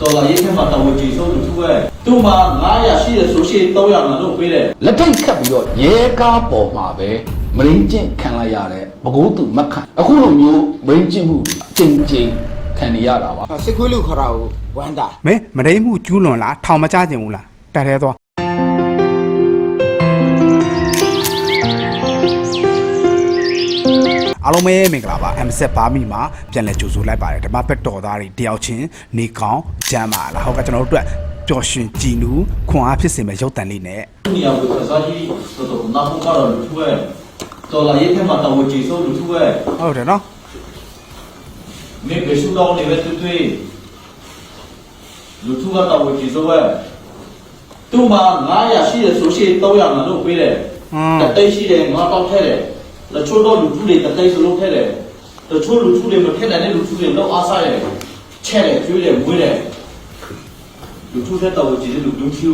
တော်လာရေးထဲမှာတော်ဝင်ကြည့်ဆုံးလူထုပဲသူ့မှာ900ရှိတယ်ဆိုရှိရင်300ငါတို့ပေးတယ်လက်ထိတ်ခတ်ပြီးတော့ရဲကားပေါ်မှာပဲမရင်းကျင့်ခံလိုက်ရတဲ့ဘကိုးသူမက်ခံအခုလိုမျိုးမရင်းကျင့်မှုအကျဉ်းချင်းခံနေရတာပါစစ်ခွေးလူခေါ်တာကိုဝမ်းတာမင်းမတိမ်မှုကျူးလွန်လားထောင်မကြခြင်းဘူးလားတက်သေးသွား အားလုံးပဲမင်္ဂလာပါ M7 ဘာမီမှာပြန်လည်ကြိုဆိုလိုက်ပါတယ်ဓမ္မဘက်တော်သားတွေတယောက်ချင်းနေကောင်းကျမ်းပါလားဟုတ်ကဲ့ကျွန်တော်တို့အတွက်ပျော်ရွှင်ကြည်နူးခွန်အားဖြစ်စေမယ့်ရုပ်တံလေးနဲ့ဒီနေရာကိုစားကြည့်တော်တော်နာဖို့ကတော့လူထုပဲတော်လာရေးထဲမှာတော်ဝင်ကြည့်ဆုံးလူထုပဲဟုတ်တယ်နော်မင်းဘယ်ရှုတော့နေပဲတွေ့တွေ့လူထုကတော်ဝင်ကြည့်ဆုံးပဲသူ့မှာ900ရှိတယ်ဆိုရှိရင်300ငါတို့ပေးတယ်อืมတသိရှိတယ်ငါတော့ထဲတယ် တချို့တော့လူထုတွေတသိစလုံးထဲတယ်တချို့လူထုတွေမထက်တဲ့လူထုတွေတော့အားစားတယ်ချဲ့တယ်ကျွေးတယ်မွေးတယ်လူထုတဲ့တော်ဝင်ကြည့်တဲ့လူလူထု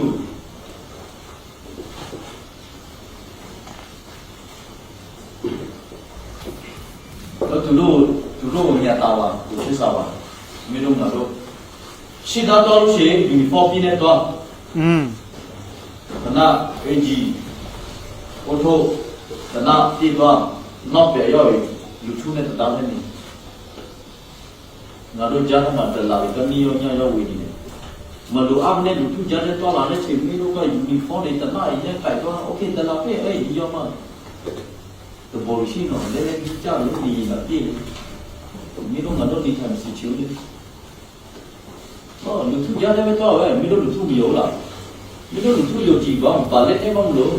တော့သူတို့သူတို့မြတ်တာပါသူစစ်စားပါမင်းတို့ကတော့ရှင်းတော့လို့ရှိရင်ယူနီဖောင်းပြည့်နေတော့อืมဒနာအင်ဂျီအိုတို ဒနာပြေပါနောက်ပြရောလူထုနဲ့တောင်းနေငါတို့ကြားမှာတလာကနီယောညာရောဝေးနေတယ်မလိုအပ်နဲ့လူထုကြားတဲ့တော့လာတဲ့ချိန်မျိုးကယူနီဖောင်းတွေတနာရင်ခိုင်တော့โอเคတလာပဲအဲ့ဒီရောမှာတဘောရှိနော်လည်းလည်းကြားလို့ဒီလာပြေမင်းတို့ငါတို့ဒီထိုင်စီချူတယ်ဟောလူထုကြားတဲ့တော့ပဲမင်းတို့လူထုမရောလား မင်းတို့လူထုယုံကြည်ပါဘာလဲအဲ့မမလို့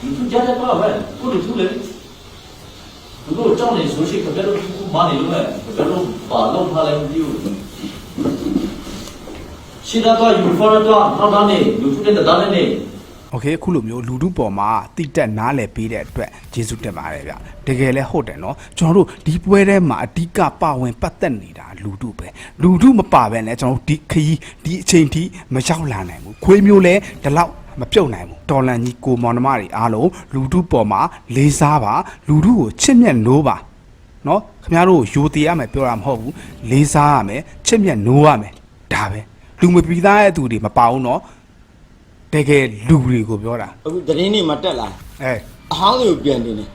လူထုကြားတဲ့ပါပဲကိုလူထုလေသူတို့ကြောင်းနေဆိုရှိကဘယ်လိုသူမနေလို့လဲဘယ်လိုဘာလို့ထားလဲမသိဘူးရှိတာတော့ယူဖော်တော့နောက်သားနေလူထုတဲ့တားနေ โอเคအခုလိုမျိုးလူထုပေါ်မှာတိတက်နားလည်ပေးတဲ့အတွက်ကျေးဇူးတင်ပါတယ်ဗျတကယ်လဲဟုတ်တယ်နော်ကျွန်တော်တို့ဒီပွဲထဲမှာအဓိကပါဝင်ပတ်သက်နေတာလူထုပဲလူထုမပါဘဲနဲ့ကျွန်တော်တို့ဒီခရီးဒီအချိန်ထိမရောက်လာနိုင်ဘူးခွေးမျိုးလဲဒီလောက် မပြုတ်နိုင်ဘူးတော်လန်ကြီးကိုမောင်နှမတွေအားလုံးလူထုပေါ်မှာလေးစားပါလူထုကိုချစ်မြတ်နိုးပါနော်ခင်ဗျားတို့ယူတည်ရမယ်ပြောတာမဟုတ်ဘူးလေးစားရမယ်ချစ်မြတ်နိုးရမယ်ဒါပဲလူမပြီးသားတဲ့သူတွေမပါဘူးနော်တကယ်လူတွေကိုပြောတာအခုသတင်းတွေမှာတက်လာအဲအဟောင်းတွေကိုပြန်နေတယ်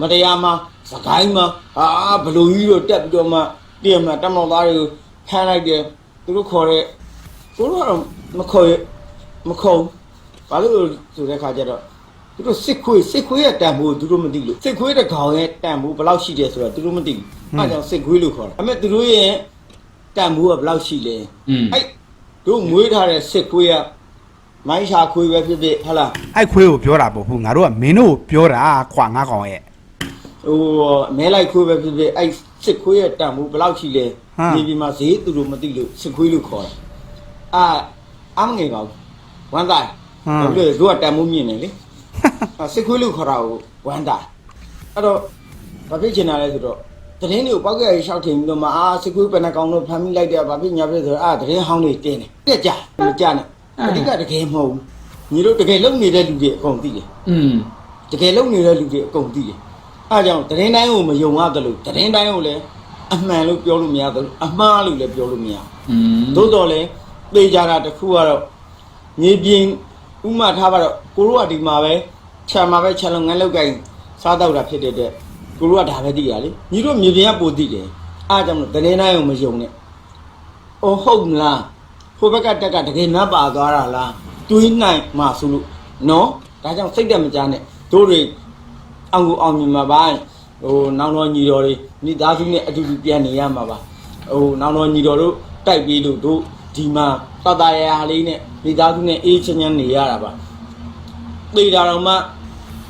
မတရားမှာစကိုင်းမှာဟာဘလူကြီးတို့တက်ပြီးတော့မှတည်မှာတမောင်သားတွေကိုဖမ်းလိုက်တယ်သူတို့ခေါ်တဲ့ကိုတို့ကတော့မခေါ်ရ မခေါ်ဘာလို့ဆိုတဲ့ခါကျတော့သူတို့စစ်ခွေးစစ်ခွေးရဲ့တန်ဖိုးသူတို့မသိလို့စစ်ခွေးတဲ့ခေါင်ရဲ့တန်ဖိုးဘယ်လောက်ရှိတယ်ဆိုတော့သူတို့မသိဘူးအဲဒါကြောင့်စစ်ခွေးလို့ခေါ်တာအမေသူတို့ရဲ့တန်ဖိုးကဘယ်လောက်ရှိလဲอืมအဲ့တို့မွေးထားတဲ့စစ်ခွေးကမိုင်းရှာခွေးပဲဖြစ်ဖြစ်ဟုတ်လားအဲ့ခွေးကိုပြောတာပေါ့ဘူးငါတို့ကမင်းတို့ကိုပြောတာခွာငါကောင်ရဲ့ဟိုမဲလိုက်ခွေးပဲဖြစ်ဖြစ်အဲ့စစ်ခွေးရဲ့တန်ဖိုးဘယ်လောက်ရှိလဲဟမ်ဒီဒီမှာဈေးသူတို့မသိလို့စစ်ခွေးလို့ခေါ်တယ်အာအမငယ်ကောင် ဝမ်းသာဟုတ်လေသူကတန်မိုးမြင့်နေလေစိတ်ခွေးလို့ခေါ်တာကိုဝမ်းသာအဲ့တော့ဘာဖြစ်ချင်တာလဲဆိုတော့သတင်းတွေကိုပောက်ကြရရှောက်ထင်ပြီးတော့မအားစိတ်ခွေးပဏကောင်တို့ဖမ်းမိလိုက်တယ်ဘာဖြစ်ညာဖြစ်ဆိုတော့အာသတင်းဟောင်းတွေတင်းတယ်ပြက်ကြမကြနဲ့အဓိကတကယ်မဟုတ်ဘူးညီတို့တကယ်လုံနေတဲ့လူတွေအကုန်သိတယ်อืมတကယ်လုံနေတဲ့လူတွေအကုန်သိတယ်အဲကြောင့်သတင်းတိုင်းကိုမယုံရသလိုသတင်းတိုင်းကိုလည်းအမှန်လို့ပြောလို့မရသလိုအမှားလို့လည်းပြောလို့မရဘူးသို့တော်လည်းသိကြတာတစ်ခုကတော့ မြေပြင်ဥမာထားပါတော့ကိုတို့ကဒီမှာပဲခြံမှာပဲခြံလုံးငန်းလောက်ကင်စားတော့တာဖြစ်တဲ့အတွက်ကိုတို့ကဒါပဲသိရလေ။ညီတို့မြေပြင်ကပိုသိတယ်။အဲဒါကြောင့်မို့သတင်းတိုင်းကိုမယုံနဲ့။အော်ဟုတ်မလား။ဟိုဘက်ကတက်ကတကယ်နတ်ပါသွားတာလား။တွေးနိုင်မှဆိုလို့နော်။ဒါကြောင့်စိတ်တက်မကြနဲ့တို့တွေအောင်ကိုအောင်မြင်မှာပါဟိုနောင်တော်ညီတော်တွေမိသားစုနဲ့အတူတူပြန်နေရမှာပါဟိုနောင်တော်ညီတော်တို့တိုက်ပြီးလို့တို့ဒီမှာ တတရာရာလေးနဲ့မိသားစုနဲ့အေးချမ်းချမ်းနေရတာပါသေတာတော့မှ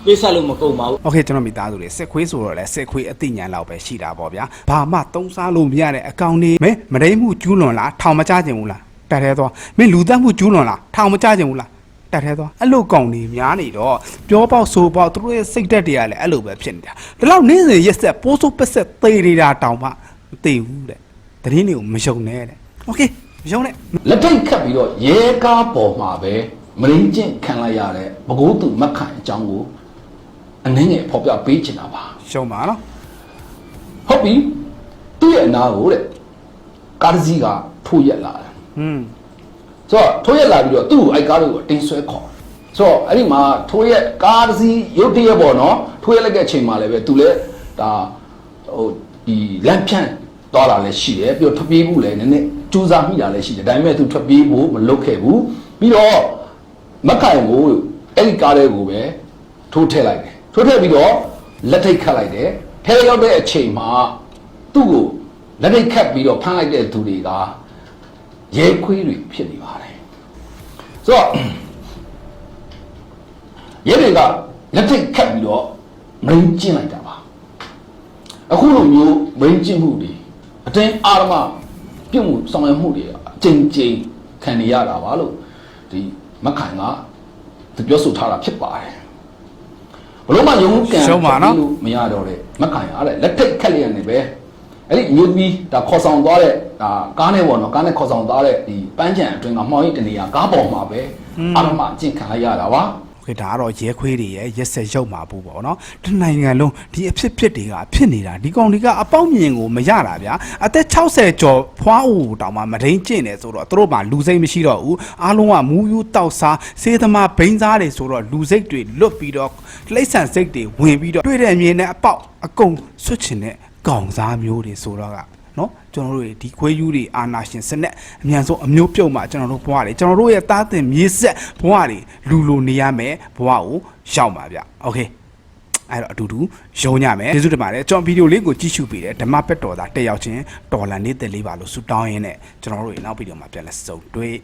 ပြစ်ဆက်လို့မကုန်ပါဘူး โอเคကျွန်တော်မိသားစုတွေစစ်ခွေးဆိုတော့လဲစစ်ခွေးအသိဉာဏ်လောက်ပဲရှိတာပေါ့ဗျာဘာမှသုံးစားလို့မရတဲ့အကောင်တွေမင်းမတိမ်မှုကျူးလွန်လားထောင်မကြခြင်းဘူးလားတက်သေးသွားမင်းလူသက်မှုကျူးလွန်လားထောင်မကြခြင်းဘူးလားတက်သေးသွားအဲ့လိုကောင်တွေများနေတော့ပြောပေါက်ဆိုပေါက်သူတို့ရဲ့စိတ်ဓာတ်တွေကလည်းအဲ့လိုပဲဖြစ်နေတာဒီလောက်နေ့စဉ်ရက်ဆက်ပိုးစိုးပက်ဆက်သေနေတာတောင်မှမသိဘူးတဲ့တရင်တွေကိုမယုံနဲ့တဲ့โอเค မယုံနဲ့လက်ထိတ်ခတ်ပြီးတော့ရဲကားပေါ်မှာပဲမရင်းကျင့်ခံလိုက်ရတဲ့ဘကိုးသူမက်ခံအကြောင်းကိုအနည်းငယ်ဖော်ပြပေးချင်တာပါရှုံးပါနော်ဟုတ်ပြီသူ့ရဲ့အနာကိုတဲ့ကားတစ်စီးကထိုးရက်လာတယ်อืมဆိုတော့ထိုးရက်လာပြီးတော့သူ့ကိုအဲ့ကားလေးကိုအတင်းဆွဲခေါ်ဆိုတော့အဲ့ဒီမှာထိုးရက်ကားတစ်စီးရုတ်တရက်ပေါ့နော်ထိုးရက်လိုက်တဲ့အချိန်မှာလည်းပဲသူလည်းဒါဟိုဒီလမ်းဖြန့် သွားတာလည်းရှိတယ်ပြီးတော့ထွက်ပြေးဖို့လည်းနည်းနည်းကြိုးစားမိတာလည်းရှိတယ်ဒါပေမဲ့သူထွက်ပြေးဖို့မလုပ်ခဲ့ဘူးပြီးတော့မက်ခိုင်ကိုအဲ့ဒီကားလေးကိုပဲထိုးထည့်လိုက်တယ်ထိုးထည့်ပြီးတော့လက်ထိတ်ခတ်လိုက်တယ်ထဲရောက်တဲ့အချိန်မှာသူ့ကိုလက်ထိတ်ခတ်ပြီးတော့ဖမ်းလိုက်တဲ့သူတွေကရဲခွေးတွေဖြစ်နေပါတယ်ဆိုတော့ရဲတွေကလက်ထိတ်ခတ်ပြီးတော့မရင်းကျင်းလိုက်တာပါအခုလိုမျိုးမရင်းကျင်းမှုတွေ အတင်းအာရမပြုတ်မှုဆောင်ရွက်မှုတွေအကျဉ်းချင်းခံနေရတာပါလို့ဒီမခိုင်ကသူပြောဆိုထားတာဖြစ်ပါတယ်ဘလို့မှယုံကံရှုံးပါနော်လို့မရတော့တဲ့မခိုင်အားတဲ့လက်ထိတ်ခတ်လျက်နေပဲအဲ့ဒီအမျိုးသမီးဒါခေါ်ဆောင်သွားတဲ့ဒါကားနဲ့ပေါ့နော်ကားနဲ့ခေါ်ဆောင်သွားတဲ့ဒီပန်းချံအတွင်းကမှောင်ရိပ်တနေရာကားပေါ်မှာပဲအာရမအကျင့်ခံလိုက်ရတာပါ ခွေးဒါကတော့ရဲခွေးတွေရဲ့ရက်ဆက်ရုပ်မှာဘူးပေါ့နော်တနိုင်ငံလုံးဒီအဖြစ်ဖြစ်တွေကဖြစ်နေတာဒီကောင်တွေကအပေါက်မြင်ကိုမရတာဗျာအသက်60ကျော်ဖွားဦးတောင်မှမဒိန်ကျင့်တယ်ဆိုတော့သူတို့မှလူစိတ်မရှိတော့ဘူးအားလုံးကမူးယူတောက်စားစေးသမားဘိန်းစားတွေဆိုတော့လူစိတ်တွေလွတ်ပြီးတော့လိမ့်ဆန်စိတ်တွေဝင်ပြီးတော့တွေ့တဲ့အမြင်နဲ့အပေါက်အကုန်ဆွတ်ချင်တဲ့ကောင်စားမျိုးတွေဆိုတော့က နော်ကျွန်တော်တို့ဒီခွေးယူတွေအာနာရှင်စနက်အမြန်ဆုံးအမျိုးပြုတ်မှကျွန်တော်တို့ဘဝတွေကျွန်တော်တို့ရဲ့သားသင်မြေးဆက်ဘဝတွေလူလိုနေရမယ်ဘဝကိုရောက်ပါဗျโอเคအဲ့တော့အတူတူရုံညမယ်ကျေးဇူးတင်ပါတယ်ကျွန်တော်ဗီဒီယိုလေးကိုကြည့်ရှုပေးတယ်ဓမ္မပက်တော်သားတက်ရောက်ခြင်းတော်လန်နေတဲ့လေးပါလို့ဆုတောင်းရင်းနဲ့ကျွန်တော်တို့ရဲ့နောက်ဗီဒီယိုမှာပြန်လည်စုံတွေ့